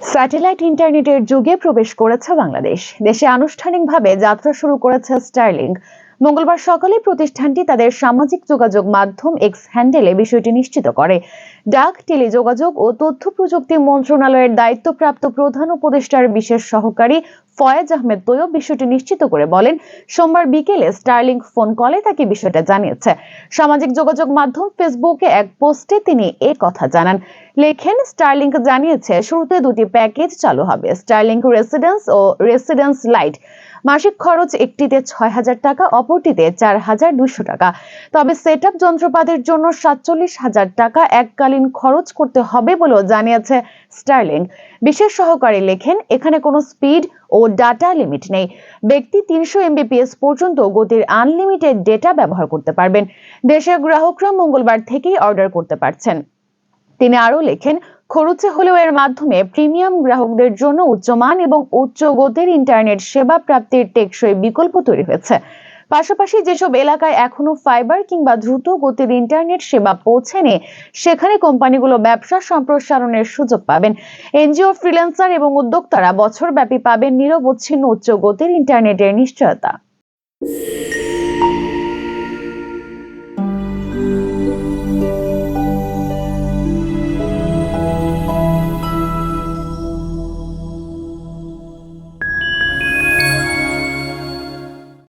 Satellite ইন্টারনেটের যুগে প্রবেশ করেছে বাংলাদেশ। দেশে আনুষ্ঠানিকভাবে যাত্রা শুরু করেছে স্টারলিংক মঙ্গলবার সকালে প্রতিষ্ঠানটি তাদের সামাজিক যোগাযোগ মাধ্যম এক্স হ্যান্ডেলে বিষয়টি নিশ্চিত করে। ডাক, টেলিযোগাযোগ ও তথ্য প্রযুক্তি মন্ত্রণালয়ের দায়িত্বপ্রাপ্ত প্রধান উপদেষ্টার বিশেষ সহকারী ফয়েজ আহমেদ তৈয়ব বিষয়টি নিশ্চিত করে বলেন, সোমবার বিকেলে স্টারলিংক ফোন কলে তাকে বিষয়টা জানিয়েছে। সামাজিক যোগাযোগ মাধ্যম ফেসবুকে এক পোস্টে তিনি এ কথা জানান। লেখেন স্টারলিংক জানিয়েছে, শুরুতে দুটি প্যাকেজ চালু হবে স্টারলিংক রেসিডেন্স ও রেসিডেন্স লাইট মাসিক খরচ একটিতে ছয় হাজার টাকা, অপরটিতে চার হাজার দুশো টাকা। তবে সেট আপ যন্ত্রপাতির জন্য সাতচল্লিশ হাজার টাকা এককালীন খরচ করতে হবে বলেও জানিয়েছে স্টারলিংক বিশেষ সহকারী লেখেন, এখানে কোনো স্পিড ও ডাটা লিমিট নেই। ব্যক্তি তিনশো এমবিপিএস পর্যন্ত গতির আনলিমিটেড ডেটা ব্যবহার করতে পারবেন। দেশের গ্রাহকরা মঙ্গলবার থেকেই অর্ডার করতে পারছেন। তিনি আরও লেখেন খরচে হলেও এর মাধ্যমে প্রিমিয়াম গ্রাহকদের জন্য উচ্চমান এবং উচ্চ গতির ইন্টারনেট সেবা প্রাপ্তির টেকসই বিকল্প তৈরি হয়েছে। পাশাপাশি যেসব এলাকায় এখনও ফাইবার কিংবা দ্রুত গতির ইন্টারনেট সেবা পৌঁছেনি, সেখানে কোম্পানিগুলো ব্যবসা সম্প্রসারণের সুযোগ পাবেন। এনজিও ফ্রিল্যান্সার এবং উদ্যোক্তারা বছরব্যাপী পাবেন নিরবচ্ছিন্ন উচ্চ গতির ইন্টারনেটের নিশ্চয়তা।